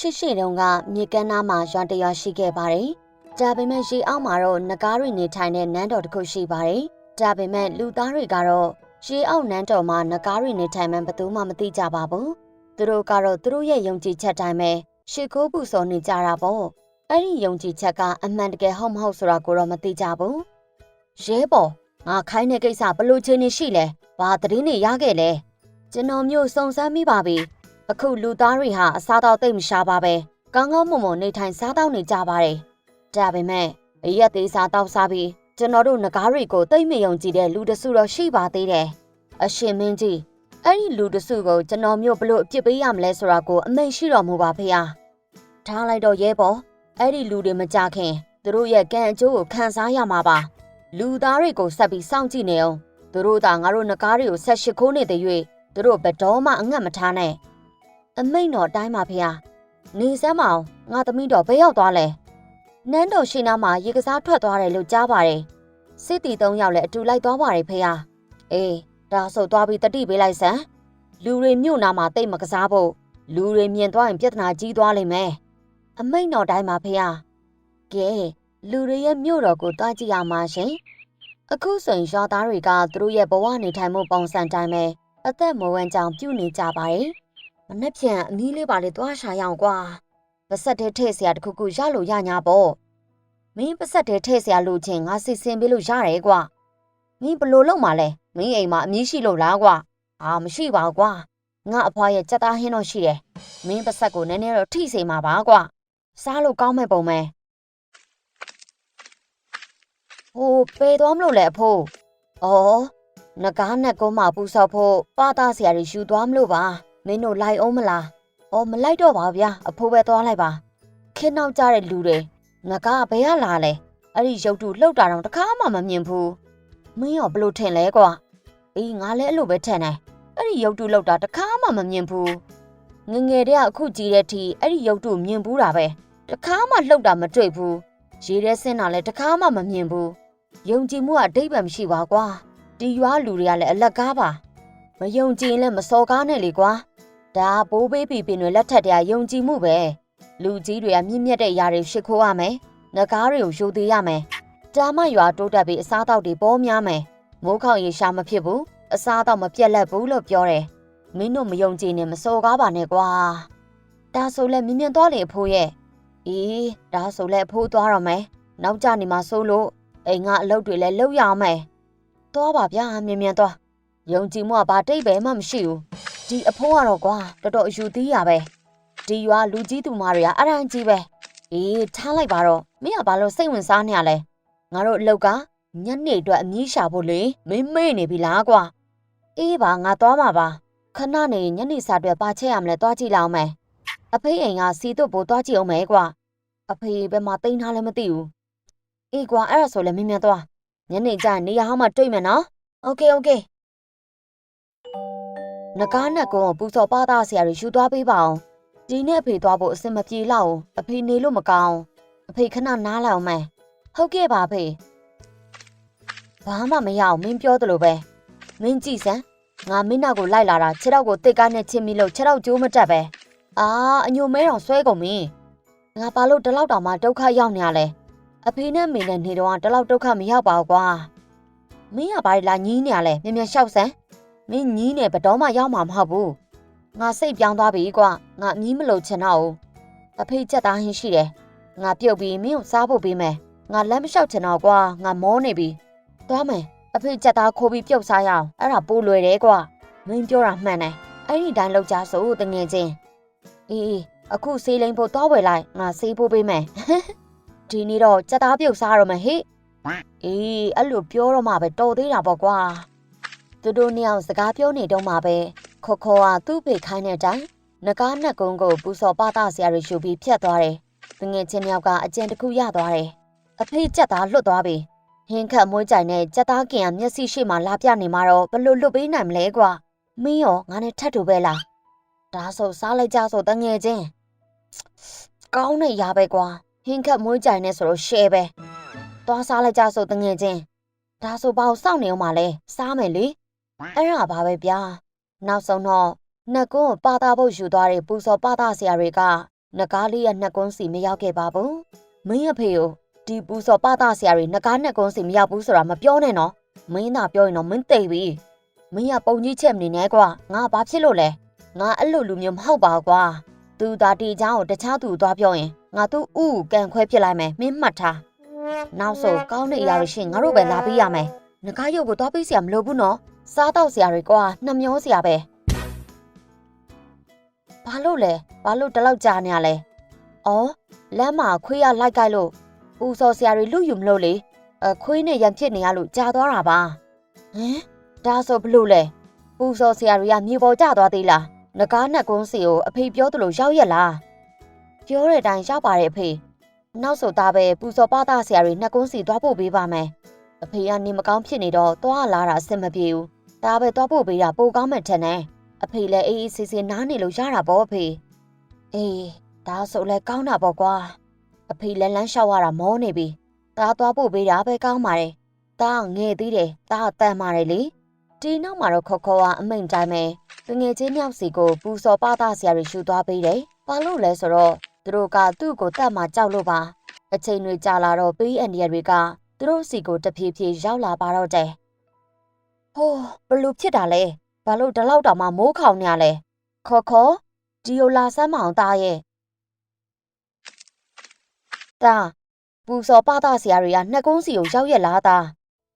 ရှိရှိတုန်းကမြေကမ်းနားမှာရွာတစ်ရွာရှိခဲ့ပါတယ်။ဒါပေမဲ့ရေအောက်မှာတော့နဂါးတွေနေထိုင်တဲ့နန်းတော်တစ်ခုရှိပါတယ်။ဒါပေမဲ့လူသားတွေကတော့ရေအောက်နန်းတော်မှာနဂါးတွေနေထိုင်မှဘယ်သူမှမသိကြပါဘူး။သူတို့ကတော့သူတို့ရဲ့ယုံကြည်ချက်တိုင်းပဲရှ िख ိုးပူစော်နေကြတာပေါ့။အဲ့ဒီယုံကြည်ချက်ကအမှန်တကယ်ဟုတ်မဟုတ်ဆိုတာကိုတော့မသိကြဘူး။ရဲပေါ်ငါခိုင်းတဲ့ကိစ္စဘလို့ချင်းနေရှိလဲ။ဘာသတင်းတွေရခဲ့လဲ။ကျွန်တော်မျိုးစုံစမ်းမိပါပြီ။ အခုလူသားတွေဟာအစားတော့တိတ်မရှားပါပဲကောင်းကောင်းမွန်မွန်နေထိုင်စားတော့နေကြပါတယ်ဒါပေမဲ့အရက်သေးစားတော့စားပြီးကျွန်တော်တို့ငကားတွေကိုတိတ်မယုံကြည်တဲ့လူတစုတော့ရှိပါသေးတယ်အရှင်မင်းကြီးအဲ့ဒီလူတစုကိုကျွန်တော်မျိုးဘလို့အပြစ်ပေးရမလဲဆိုတာကိုအမိန့်ရှိတော်မူပါဖေဟာထားလိုက်တော့ရဲပေါ်အဲ့ဒီလူတွေမကြခင်သူတို့ရဲ့ကံအကျိုးကိုခံစားရမှာပါလူသားတွေကိုဆက်ပြီးစောင့်ကြည့်နေအောင်သူတို့သာငါတို့ငကားတွေကိုဆက်ရှိခိုးနေတဲ့၍သူတို့ဘယ်တော့မှအငတ်မထားနဲ့ အမိတ်တော်တိုင်းပါဖေဟာနေစမ်းမအောင်ငါသမီးတော်ဘယ်ရောက်သွားလဲနန်းတော်ရှိနာမှာရေကစားထွက်သွားတယ်လို့ကြားပါတယ်စစ်တီသုံးယောက်လည်းအတူလိုက်သွားပါတယ်ဖေဟာအေးဒါဆိုသွားပြီးတတိပေးလိုက်စမ်းလူတွေမြို့နာမှာတိတ်မကစားဖို့လူတွေမြင်သွားရင်ပြဿနာကြီးသွားလိမ့်မယ်အမိတ်တော်တိုင်းပါဖေဟာကဲလူတွေရဲ့မြို့တော်ကိုတွားကြည့်ရမှာရှင်အခုဆိုရင်ရွာသားတွေကသူတို့ရဲ့ဘဝနေထိုင်မှုပုံစံတိုင်းပဲအသက်မဝမ်းကြောင်ပြုနေကြပါတယ် မနှက်ဖြန်အမီးလေးပါလေသွားရှာရအောင်ကွာပါဆက်တဲ့ထဲ့ဆရာတခုခုရလို့ရညာပေါ့မင်းပါဆက်တဲ့ထဲ့ဆရာလို့ချင်းငါစစ်စင်ပေးလို့ရတယ်ကွာမင်းဘလို့လုံးမလဲမင်းအိမ်မှာအမီးရှိလို့လားကွာအာမရှိပါဘူးကွာငါအဖွားရဲ့ကြက်သားဟင်းတော့ရှိတယ်မင်းပါဆက်ကိုနည်းနည်းတော့ထိစေမှာပါကွာစားလို့ကောင်းမဲ့ပုံပဲဟိုပေသွားမလို့လဲအဖိုးဩငကားနဲ့ကုန်းမပူဆောက်ဖို့ပါသားဆရာကြီးယူသွားမလို့ပါ မင်းတို့လိုက်အောင်မလား။အော်မလိုက်တော့ပါဗျာအဖိုးပဲသွားလိုက်ပါ။ခင်းနောက်ကြတဲ့လူတွေငကားဘယ်ရလာလဲ။အဲ့ဒီရုပ်တုလှုပ်တာတော့တခါမှမမြင်ဘူး။မင်းရောဘလို့ထင်လဲကွာ။အေးငါလည်းအဲ့လိုပဲထင်တယ်။အဲ့ဒီရုပ်တုလှုပ်တာတခါမှမမြင်ဘူး။ငငယ်တည်းကအခုကြည့်တဲ့အထိအဲ့ဒီရုပ်တုမြင်ဘူးတာပဲ။တခါမှလှုပ်တာမတွေ့ဘူး။ရေထဲဆင်းတာလည်းတခါမှမမြင်ဘူး။ယုံကြည်မှုကအတိတ်ပဲမရှိပါကွာ။ဒီရွာလူတွေကလည်းအလက်ကားပါ။မယုံကြည်ရင်လည်းမစော်ကားနဲ့လေကွာ။ ဒါဘိုးဘေးပီပင်တွေလက်ထက်တည်းယုံကြည်မှုပဲလူကြီးတွေကမြင့်မြတ်တဲ့ຢာတွေရှ िख ိုးရမယ်ငကားတွေကိုယူသေးရမယ်ဒါမှရွာတိုးတက်ပြီးအစားတောက်တွေပေါ်များမယ်မိုးခေါင်ရေရှာမဖြစ်ဘူးအစားတောက်မပြက်လက်ဘူးလို့ပြောတယ်မင်းတို့မယုံကြည်နဲ့မစော်ကားပါနဲ့ကွာဒါဆိုလဲမြင်မြင်သွားလေအဖိုးရဲ့အေးဒါဆိုလဲအဖိုးသွားတော့မယ်နောက်ကြနေမှာစိုးလို့အိမ်ကအလုပ်တွေလည်းလုပ်ရအောင်မယ်သွားပါဗျာမြင်မြင်သွားယုံကြည်မှုကဘာတိတ်ပဲမှမရှိဘူး ဒီအဖိုးကတော့ကွာတော်တော်အယူသီးရပဲဒီရွာလူကြီးသူမတွေကအရန်ကြီးပဲအေးထားလိုက်ပါတော့မင်းကဘာလို့စိတ်ဝင်စားနေရလဲငါတို့အလောက်ကညနေအတွက်အမြင့်ရှာဖို့လေမင်းမေ့နေပြီလားကွာအေးပါငါသွားမှာပါခဏနေညနေစာအတွက်ပါချက်ရမလဲသွားကြည့်လောက်မယ်အဖေအိမ်ကစီတို့ဘိုးသွားကြည့်အောင်မယ်ကွာအဖေဘယ်မှာတိန်းထားလဲမသိဘူးအေးကွာအဲ့ဒါဆိုလည်းမင်းမြန်သွားညနေကျရင်နေရာဟောင်းမှာတွေ့မယ်နော်โอเคโอเค နဂါးနဲ့ကုန်းကိုပူစော်ပါသားဆရာတွေယူသွားပေးပါအောင်ဒီနဲ့အဖေသွားဖို့အဆင်မပြေလောက်ဘူးအဖေနေလို့မကောင်းအဖေခဏနားလိုက်အောင်မယ်ဟုတ်ကဲ့ပါဖေဘာမှမရအောင်မင်းပြောသလိုပဲမင်းကြည့်စမ်းငါမင်းနောက်ကိုလိုက်လာတာခြေထောက်ကိုတစ်ကားနဲ့ချင်းပြီးလို့ခြေထောက်ကျိုးမတက်ပဲအာအညိုမဲတော်ဆွဲကုန်ပြီငါဘာလို့တလောက်တောင်မှဒုက္ခရောက်နေရလဲအဖေနဲ့မေနဲ့နေတော့တလောက်ဒုက္ခမရောက်ပါဘူးကွာမင်းကဘာလဲလာညင်းနေရလဲမြင်မြန်လျှောက်စမ်း မင်းညီးနဲ့ဘတော်မှရောက်မှာမဟုတ်ဘူးငါစိတ်ပြောင်းသွားပြီကွာငါအမီးမလို့ချင်တော့ဘူးအဖေချက်သားဟင်းရှိတယ်ငါပြုတ်ပြီးမင်းကိုစားဖို့ပေးမယ်ငါလမ်းမလျှောက်ချင်တော့ကွာငါမောနေပြီသွားမယ်အဖေချက်သားခိုးပြီးပြုတ်စားရအောင်အဲ့ဒါပိုးလွယ်တယ်ကွာမင်းပြောတာမှန်တယ်အဲ့ဒီတိုင်းလောက်ကြဆိုတငယ်ချင်းအေးအေးအခုဆေးလိန်ဖို့သွားဝယ်လိုက်ငါဆေးဖို့ပေးမယ်ဒီနေ့တော့ချက်သားပြုတ်စားရမယ်ဟိအေးအဲ့လိုပြောတော့မှပဲတော်သေးတာပေါ့ကွာ သူတို့နှစ်ယောက်စကားပြောနေတော့မှပဲခေါ်ခေါ်ကသူ့ဖေခိုင်းတဲ့အတိုင်းနဂါးနဲ့ကုန်းကိုပူစော်ပါတာဆရာတွေရှုပြီးဖြတ်သွားတယ်။တငယ်ချင်းနှစ်ယောက်ကအကျဉ်တစ်ခုရသွားတယ်။အဖေကြက်သားလွတ်သွားပြီ။ဟင်းခတ်မွေးကြိုင်နဲ့ကြက်သားကင်ကမျက်စိရှိမှလာပြနေမှာတော့ဘလို့လွတ်ပေးနိုင်မလဲကွာ။မင်းရောငါနဲ့ထပ်တူပဲလား။ဒါဆိုစားလိုက်ကြဆိုတငယ်ချင်း။ကောင်းတဲ့ရာပဲကွာ။ဟင်းခတ်မွေးကြိုင်နဲ့ဆိုတော့ရှယ်ပဲ။သွားစားလိုက်ကြဆိုတငယ်ချင်း။ဒါဆိုဘာလို့စောင့်နေအောင်မလဲ။စားမယ်လေ။ အဲ့ဒါပါပဲဗျာနောက်ဆုံးတော့နှက်ကုန်းကိုပါတာဖို့ယူသွားတဲ့ပူစော်ပါတာဆရာတွေကနဂါးလေးရဲ့နှက်ကွန်းစီမရောက်ခဲ့ပါဘူးမင်းအဖေကိုဒီပူစော်ပတာဆရာတွေနဂါးနှက်ကွန်းစီမရောက်ဘူးဆိုတာမပြောနဲ့နော်မင်းသာပြောရင်တော့မင်းသိပြီမင်းကပုံကြီးချက်မနေနဲ့ကွာငါဘာဖြစ်လို့လဲငါအဲ့လိုလူမျိုးမဟုတ်ပါကွာသူသာတီချောင်းကိုတခြားသူသွားပြောရင်ငါသူ့ဥကန်ခွဲဖြစ်လိုက်မယ်မင်းမှတ်ထားနောက်ဆိုကောင်းတဲ့အရာတွေရှင်ငါတို့ပဲလာပေးရမယ်ငကားရုပ်ကိုသွားပေးစရာမလိုဘူးနော် စားတော့စရာတွေကွာနှမျောစရာပဲဘာလို့လဲဘာလို့တလောက်ကြာနေရလဲအော်လမ်းမှာခွေးရလိုက်ကြိုက်လို့ပူစော်စရာတွေလူယူမလို့လေအခွေးနဲ့ရံဖြစ်နေရလို့ကြာသွားတာပါဟမ်ဒါဆိုဘလို့လဲပူစော်စရာတွေကမြေပေါ်ကျသွားသေးလားငကားနဲ့ကွန်းစီကိုအဖေပြောသလိုရောက်ရက်လားပြောတဲ့အတိုင်းရောက်ပါတယ်အဖေနောက်ဆိုသားပဲပူစော်ပါသားဆရာတွေနှက်ကွန်းစီသွားဖို့ပေးပါမယ်အဖေကနေမကောင်းဖြစ်နေတော့သွားလာတာအဆင်မပြေဘူး ဒါပဲသွားဖို့ပေးတာပိုကောင်းမှထင်တယ်အဖေလည်းအေးအေးဆေးဆေးနားနေလို့ရတာပေါ့အဖေအေးဒါဆိုလည်းကောင်းတာပေါ့ကွာအဖေလည်းလမ်းလျှောက်ရတာမောနေပြီဒါသွားဖို့ပေးတာပဲကောင်းပါတယ်ဒါငယ်သေးတယ်ဒါတန်ပါတယ်လေဒီနောက်မှာတော့ခေါ်ခေါ်ကအမိန်တိုင်းပဲတငယ်ချင်းမြောက်စီကိုပူစော်ပါသားဆရာတွေရှူသွားပေးတယ်ဘာလို့လဲဆိုတော့သူတို့ကသူ့ကိုတတ်မှကြောက်လို့ပါအချိန်တွေကြာလာတော့ပေးအန်ဒီရတွေကသူတို့စီကိုတဖြည်းဖြည်းရောက်လာပါတော့တယ် ဟိုးဘလို့ဖြစ်တာလဲဘာလို့ဒီလောက်တောင်မှမိုးခေါင်နေရလဲခေါ်ခေါ်ဒီယိုလာဆမ်းမအောင်သားရဲ့တာပူစော်ပါသားဆရာတွေကနှစ်ကုန်းစီကိုရောက်ရက်လာတာ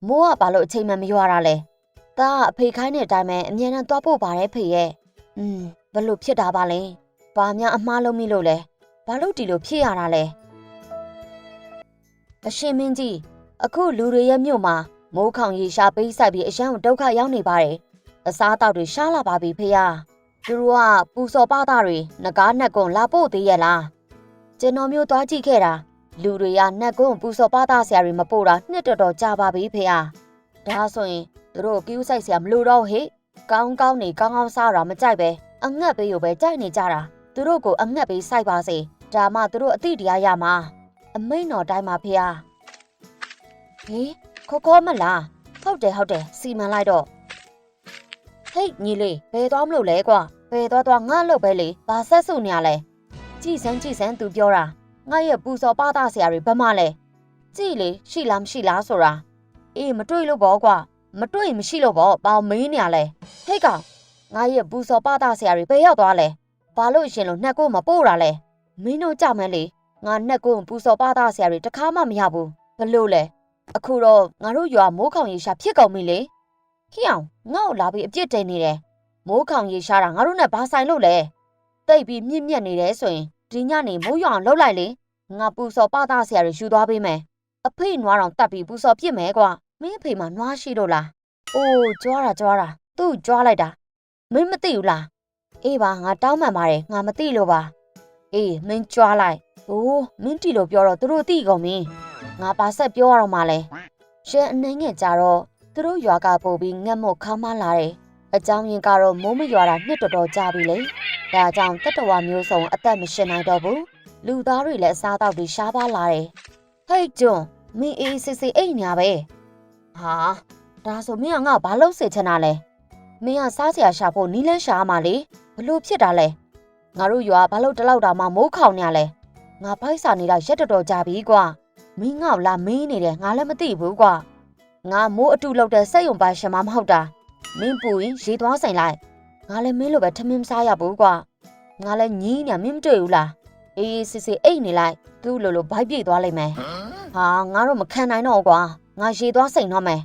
မိုးကဘာလို့အချိန်မှမရွာတာလဲတာအဖေခိုင်းတဲ့အတိုင်းပဲအမြဲတမ်းသွားဖို့ပါတယ်ဖေရဲ့อืมဘလို့ဖြစ်တာပါလဲဘာများအမှားလုံးမိလို့လဲဘာလို့ဒီလိုဖြစ်ရတာလဲအရှင်မင်းကြီးအခုလူတွေရဲ့မြို့မှာ မိုးခေါင်ရေရှားပေးဆိုင်ပြီးအရန်ကိုဒုက္ခရောက်နေပါတယ်အစားအသောက်တွေရှားလာပါပြီဖေရသူတို့ကပူစော်ပါသားတွေငကားနှက်ကွန်လာပို့သေးရဲ့လားကျွန်တော်မျိုးသွားကြည့်ခဲ့တာလူတွေကနှက်ကွန်ပူစော်ပါသားဆရာတွေမပို့တာနှစ်တော်တော်ကြာပါပြီဖေရဒါဆိုရင်သူတို့ကီးဥဆိုင်ဆရာမလို့တော့ဟေ့ကောင်းကောင်းနေကောင်းကောင်းစားတာမကြိုက်ပဲအငတ်ပေးကိုပဲကြိုက်နေကြတာသူတို့ကိုအငတ်ပေးစိုက်ပါစေဒါမှသူတို့အတိတရားရမှာအမိန်တော်တိုင်းမှာဖေရဟေး ခေါ်ခေါ်မလားဟုတ်တယ်ဟုတ်တယ်စီမံလိုက်တော့ဟေးညီလေးဘယ်သွားမလို့လဲကွာဘယ်သွားသွားငါ့လို့ပဲလေဘာဆက်စုနေရလဲကြည်စမ်းကြည်စမ်းသူပြောတာငါရဲ့ပူစော်ပါသားဆရာတွေဘမလဲကြည်လေရှိလားမရှိလားဆိုတာအေးမတွေ့လို့ပေါ့ကွာမတွေ့မရှိလို့ပေါ့ပေါင်မင်းနေရလဲဟေးကောင်ငါရဲ့ပူစော်ပါသားဆရာတွေဘယ်ရောက်သွားလဲဘာလို့ရှင်လို့နှက်ကိုမပို့တာလဲမင်းတို့ကြောက်မန်းလေငါနှက်ကိုပူစော်ပါသားဆရာတွေတခါမှမရဘူးဘလို့လဲ အခုတော့ငါတို့ရွာမိုးခေါင်ရေရှာဖြစ်ကုန်ပြီလေခီအောင်ငါ့ကိုလာပြီးအပြစ်တင်နေတယ်မိုးခေါင်ရေရှာတာငါတို့နဲ့ဘာဆိုင်လို့လဲတိတ်ပြီးမြင့်မြတ်နေတယ်ဆိုရင်ဒီညနေမိုးရွာအောင်လှုပ်လိုက်လေငါပူစော်ပသားဆရာတွေယူသွားပေးမယ်အဖေနွားတော်တတ်ပြီးပူစော်ပြစ်မယ်ကွာမင်းအဖေမှာနွားရှိလို့လားအိုးကြွားတာကြွားတာသူ့ကြွားလိုက်တာမင်းမသိဘူးလားအေးပါငါတောင်းမှန်ပါတယ်ငါမသိလို့ပါအေးမင်းကြွားလိုက်အိုးမင်းတီလို့ပြောတော့သူတို့သိကုန်ပြီ ငါပါဆက်ပြောရတော့မှလဲရှဲအနှင်းငယ်ကြတော့သူတို့ရွာကပို့ပြီးငတ်မို့ခါမလာတယ်အကြောင်းရင်းကတော့မိုးမရွာတာနှစ်တော်တော်ကြာပြီလေဒါကြောင့်တတဝမျိုးစုံအသက်မရှင်နိုင်တော့ဘူးလူသားတွေလည်းအစားအသောက်တွေရှားပါလာတယ်ဟဲ့ကျွန်းမင်းအေးစစ်စစ်အိတ်ညာပဲဟာဒါဆိုမင်းကငါဘာလို့စေချင်တာလဲမင်းကစားစရာရှာဖို့နီးလန်းရှာမှာလေဘလို့ဖြစ်တာလဲငါတို့ရွာဘာလို့တလောက်တောင်မှမိုးခေါင်နေရလဲငါဖိုက်စာနေတာရက်တော်တော်ကြာပြီကွာ မင်းငေါ့လာမင်းနေတယ်ငါလည်းမသိဘူးကွာငါမိုးအတူလောက်တဲ့စက်ယုံပါရှင်မမဟုတ်တာမင်းပူရင်ရေသွားဆိုင်လိုက်ငါလည်းမင်းလိုပဲထမင်းမစားရဘူးကွာငါလည်းညီးနေမင်းမတွေ့ဘူးလားအေးစစ်စစ်အိတ်နေလိုက်သူ့လိုလိုဘိုက်ပြေသွားလိမ့်မယ်ဟာငါတော့မခံနိုင်တော့ကွာငါရေသွားစိန်တော့မယ်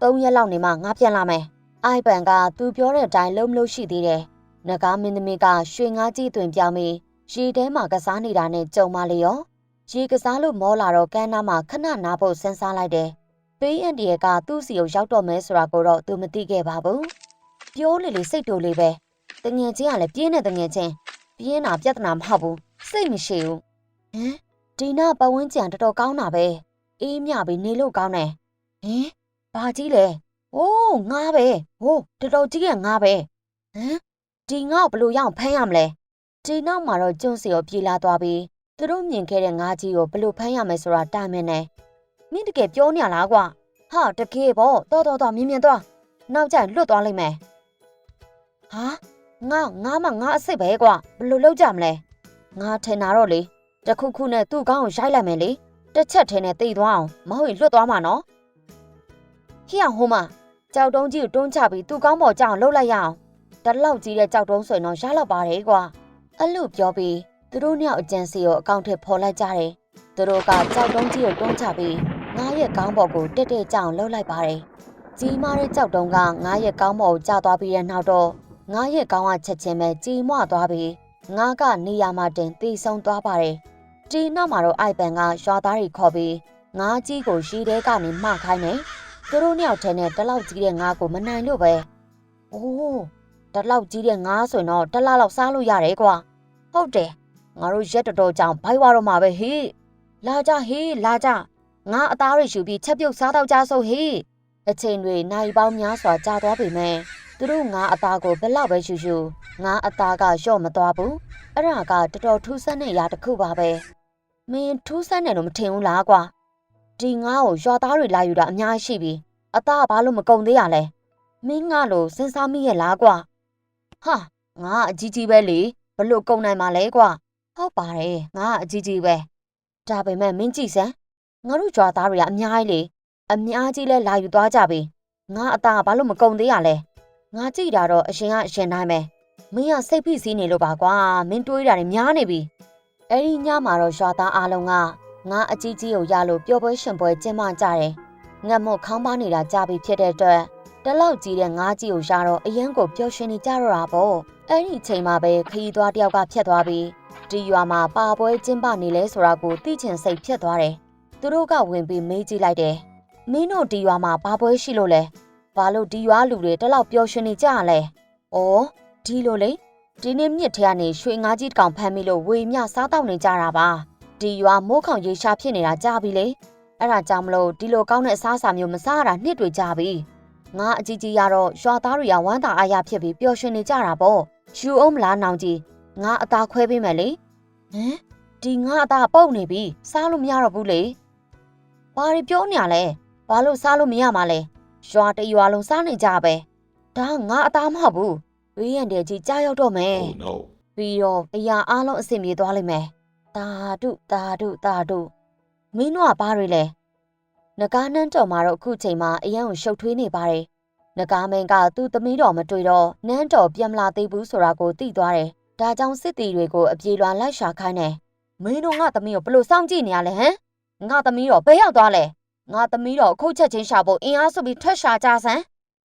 ၃ရက်လောက်နေမှငါပြန်လာမယ်အိုက်ပန်ကသူပြောတဲ့အတိုင်းလုံးမလို့ရှိသေးတယ်နဂါမင်းသမီးကရွှေငါးကြီးတွင်ပြောင်းပြီးရေထဲမှာကစားနေတာနဲ့ကြုံမလေရော ရေကစားလို့မောလာတော့ကန်းနာမှာခဏနာဖို့စဉ်းစားလိုက်တယ်ပေးအန်ဒီရကသူ့စီကိုရောက်တော့မဲဆိုတာကိုတော့သူမသိခဲ့ပါဘူးပြောလေလေစိတ်တူလေးပဲတငယ်ချင်းကလည်းပြင်းတဲ့တငယ်ချင်းပြင်းတာပြဿနာမဟုတ်ဘူးစိတ်မရှိဘူးဟမ်ဒီနာပတ်ဝန်းကျင်တော်တော်ကောင်းတာပဲအေးမြပြီးနေလို့ကောင်းတယ်ဟင်ဘာကြီးလဲအိုးငါပဲဟိုးတော်တော်ကြီးကငါပဲဟမ်ဒီငါ့ကိုဘလို့ရအောင်ဖမ်းရမလဲဒီနောက်မှာတော့ကျွန်းစီကိုပြေးလာသွားပြီး သူတို့မြင်ခဲ့တဲ့ငါးကြီးကိုဘလို့ဖမ်းရမယ်ဆိုတာတာမင်းနေမင်းတကယ်ပြောနေရလားကွာဟာတကယ်ပေါ့တော်တော်တော်မြင်မြင်သွားနောက်ကျရင်လွတ်သွားလိမ့်မယ်ဟာငါငါမငါအစ်စ်ပဲကွာဘလို့လောက်ကြမလဲငါထင်တာတော့လေတခုခုနဲ့သူ့ကောင်းကိုရိုက်လိုက်မယ်လေတစ်ချက်ထဲနဲ့တိတ်သွားအောင်မဟုတ်ရင်လွတ်သွားမှာနော်ဟိယဟိုမကြောက်တုံးကြီးကိုတွန်းချပြီးသူ့ကောင်းပေါ်ကြောက်လှုပ်လိုက်ရအောင်တလောက်ကြီးတဲ့ကြောက်တုံးဆိုရင်တော့ရလောက်ပါတယ်ကွာအဲ့လိုပြောပြီး သူတို့နှစ်ယောက်အကြံစီကိုအကောင့်ထဲပေါ်လိုက်ကြတယ်သူတို့ကကြောက်တုံးကြီးကိုတွန်းချပြီးငါရဲ့ကောင်းပေါ်ကိုတက်တက်ကြောက်လှုပ်လိုက်ပါတယ်ကြီးမားတဲ့ကြောက်တုံးကငါရဲ့ကောင်းပေါ်ကိုကျသွားပြီးတဲ့နောက်တော့ငါရဲ့ကောင်းကချက်ချင်းပဲကြီးမွသွားပြီးငါကနေရာမှာတင်တီဆုံသွားပါတယ်ဒီနောက်မှာတော့အိုက်ပန်ကရွာသားတွေခေါ်ပြီးငါကြီးကိုရှီတဲကနေမှခိုင်းတယ်သူတို့နှစ်ယောက်ထဲနဲ့တလောက်ကြီးတဲ့ငါကိုမနိုင်လို့ပဲအိုးတလောက်ကြီးတဲ့ငါဆိုရင်တော့တစ်လားလောက်စားလို့ရတယ်ကွာဟုတ်တယ် ငါတို့ရက်တော်တော်ကြောင်ဘိုက်ဝါတော့မှာပဲဟေးလာကြဟေးလာကြငါအသားတွေရှူပြီးချက်ပြုတ်စားတော့ကြဆိုဟေးအချိန်တွေနိုင်ပေါင်းများစွာကြာသွားပြီမဲ့သူတို့ငါအသားကိုဘယ်လောက်ပဲရှူရှူငါအသားကလျှော့မသွားဘူးအဲ့ဒါကတော်တော်ထူးဆန်းတဲ့အရာတစ်ခုပါပဲမင်းထူးဆန်းတယ်လို့မထင်ဘူးလားကွာဒီငါ့ကိုရွာသားတွေလာယူတာအများကြီးရှိပြီအသားကဘာလို့မကုန်သေးရလဲမင်းငါလို့စဉ်းစားမိရဲ့လားကွာဟာငါအကြီးကြီးပဲလေဘလို့ကုန်နိုင်မှာလဲကွာ ဟုတ်ပါတယ်ငါအကြီးကြီးပဲဒါပေမဲ့မင်းကြည့်စမ်းငါတို့ကြွားသားတွေကအများကြီးလေအများကြီးလဲလာယူသွားကြပြီငါအသားကဘာလို့မကုန်သေးရလဲငါကြည့်တာတော့အရှင်ကအရှင်တိုင်းပဲမင်းကစိတ်ဖိစီးနေလို့ပါကွာမင်းတွေးတာတွေများနေပြီအဲ့ဒီညမှာတော့ရွာသားအားလုံးကငါအကြီးကြီးကိုရလို့ပျော်ပွဲရှင်ပွဲကျင်းပကြတယ်ငတ်မို့ခေါင်းပါနေတာကြပြီဖြစ်တဲ့အတွက်တလောက်ကြီးတဲ့ငါးကြီးကိုရတော့အရင်ကိုပျော်ရွှင်နေကြတော့တာပေါ့အဲ့ဒီအချိန်မှာပဲခရီးသွားတယောက်ကဖြတ်သွားပြီး ဒီရွာမှာပါပွဲကျင်းပနေလဲဆိုတာကိုသိချင်စိတ်ဖြစ်သွားတယ်သူတို့ကဝင်ပြီးမေးကြည့်လိုက်တယ်မင်းတို့ဒီရွာမှာဘာပွဲရှိလို့လဲဘာလို့ဒီရွာလူတွေတလောက်ပျော်ရွှင်နေကြရလဲဩဒီလိုလေဒီနေ့မြစ်ထဲကနေရွှေငါးကြီးတကောင်ဖမ်းမိလို့ဝေမျှစားတောက်နေကြတာပါဒီရွာမိုးခေါင်ရေရှာဖြစ်နေတာကြာပြီလေအဲ့ဒါကြောင့်မလို့ဒီလိုကောင်းတဲ့အစားအစာမျိုးမစားရတာနှစ်တွေကြာပြီငါအကြီးကြီးရတော့ရွာသားတွေကဝမ်းသာအားရဖြစ်ပြီးပျော်ရွှင်နေကြတာပေါ့ယူအောင်မလားနောင်ကြီးငါအသားခွဲပေးမယ်လေ ဟမ်ဒီငါအသားပုတ်နေပြီစားလို့မရတော့ဘူးလေဘာတွေပြောနေရလဲဘာလို့စားလို့မရမှာလဲရွာတရွာလုံးစားနေကြပဲဒါငါအသားမဟုတ်ဘူးဘေးရန်တဲ့ကြီးကြားရောက်တော့မယ် Oh no. ပြီးတော့အရာအားလုံးအဆင်ပြေသွားလိမ့်မယ်တာတုတာတုတာတုမင်းတို့ကဘာတွေလဲနဂါနန်းတော်မှာတော့အခုချိန်မှာအရန်ကိုရှုပ်ထွေးနေပါတယ်နဂါမင်းကသူ့သမီးတော်မတွေ့တော့နန်းတော်ပြန်မလာသေးဘူးဆိုတာကိုသိသွားတယ် ဒါကြောင့်စစ်တီတွေကိုအပြေလွှာလိုက်ရှာခိုင်းတယ်မင်းတို့ငါသမီးကိုဘလို့စောင့်ကြည့်နေရလဲဟမ်ငါသမီးတော်ဘယ်ရောက်သွားလဲငါသမီးတော်အခုချက်ချင်းရှာဖို့အင်အားစုပြီးထွက်ရှာကြစမ်း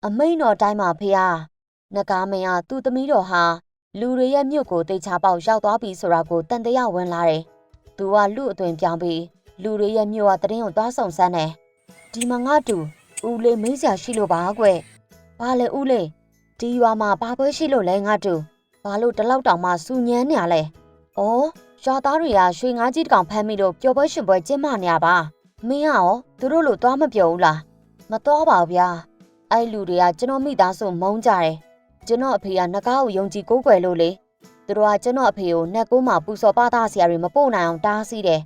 အမိန်တော်တိုင်းမှာဖေဟာနဂါမင်းကသူ့သမီးတော်ဟာလူတွေရဲ့မြို့ကိုတေချာပေါက်ရောက်သွားပြီဆိုတာကိုတန်တရားဝင်လာတယ်။သူကလူအသွင်ပြောင်းပြီးလူတွေရဲ့မြို့ကတရင်ကိုသွားဆောင်စမ်းတယ်။ဒီမှာငါတူဦးလေးမေးစရာရှိလို့ပါကွ။ဘာလဲဦးလေးဒီရွာမှာဘာပွဲရှိလို့လဲငါတူ။ ဘာလို့တလောက်တောင်မှစူညမ်းနေရလဲ။အော်ရွာသားတွေကရွှေငါးကြီးတကောင်ဖမ်းမိလို့ပျော်ပွဲရှင်ပွဲကျင်းပနေရပါ။မင်းကရောသူတို့လို့သွားမပြောဘူးလား။မသွားပါဘူးဗျာ။အဲ့လူတွေကကျွန်တော်မိသားစုမုန်းကြတယ်။ကျွန်တော်အဖေကနှကားကိုယုံကြည်ကိုးကွယ်လို့လေသူတို့ကကျွန်တော်အဖေကိုနှက်ကိုးမှာပူစော်ပါသားဆရာတွေမပို့နိုင်အောင်တားဆီးတယ်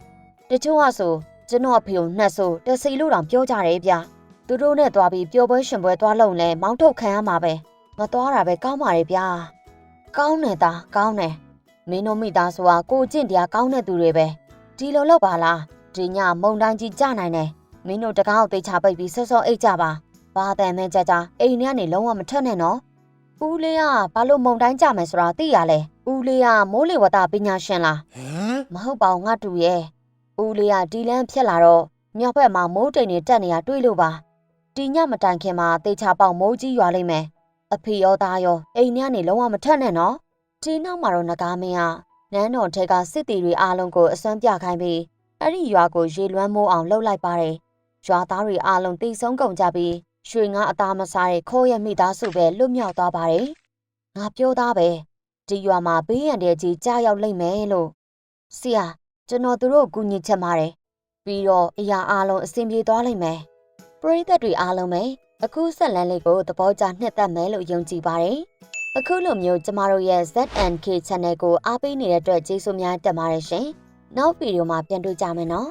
တချို့ကဆိုကျွန်တော်အဖေကိုနှက်ဆိုတစီလို့တောင်ပြောကြတယ်ဗျသူတို့နဲ့သွားပြီးပျော်ပွဲရှင်ပွဲသွားလုံလဲမောင်းထုတ်ခံရမှာပဲမသွားတာပဲကောင်းပါလေဗျာ ကောင်းတယ်သားကောင်းတယ်မင်းတို့မိသားစုကကိုကျင့်တရားကောင်းတဲ့သူတွေပဲဒီလိုလုပ်ပါလားဒီညမုံတိုင်းကြီးကြနိုင်တယ်မင်းတို့တကားကိုသိချပိတ်ပြီးစောစောအိတ်ကြပါဘာတန်မဲကြကြအိမ်ထဲကနေလုံးဝမထွက်နဲ့နော်ဦးလေးကဘာလို့မုံတိုင်းကြမယ်ဆိုတာသိရလဲဦးလေးကမိုးလေဝသပညာရှင်လား Huh? မဟုတ်ပါဘူးငါတူရဲ့ဦးလေးကဒီလန်းဖြစ်လာတော့မြောက်ဘက်မှာမိုးတိမ်နေတက်နေတာတွေ့လို့ပါဒီညမတိုင်ခင်မှာတေချာပေါက်မိုးကြီးရွာလိမ့်မယ် အဖေရောသားရောအိမ်ထဲကနေလုံးဝမထက်နဲ့နော်ဒီနောက်မှာတော့ငကားမင်းကနန်းတော်ထက်ကစစ်တီတွေအားလုံးကိုအစွမ်းပြခိုင်းပြီးအဲ့ဒီရွာကိုရေလွှမ်းမိုးအောင်လှုပ်လိုက်ပါတယ်ရွာသားတွေအားလုံးတိတ်ဆုံးကုန်ကြပြီးရွှေငါအသားမစားတဲ့ခိုးရမိသားစုပဲလွတ်မြောက်သွားပါတယ်ငါပြောသားပဲဒီရွာမှာဘေးရန်တဲ့ကြီးကြားရောက်လိမ့်မယ်လို့ဆရာကျွန်တော်တို့ကိုကူညီချက်ပါတယ်ပြီးတော့အရာအားလုံးအဆင်ပြေသွားလိမ့်မယ်ပရိသတ်တွေအားလုံးပဲ အခုဆက်လန်းလေးကိုသဘောကျနှစ်သက်မယ်လို့ယုံကြည်ပါတယ်အခုလိုမျိုးကျမတို့ရဲ့ ZNK Channel ကိုအားပေးနေတဲ့အတွက်ကျေးဇူးများတင်ပါတယ်ရှင်နောက်ဗီဒီယိုမှာပြန်တွေ့ကြမယ်နော်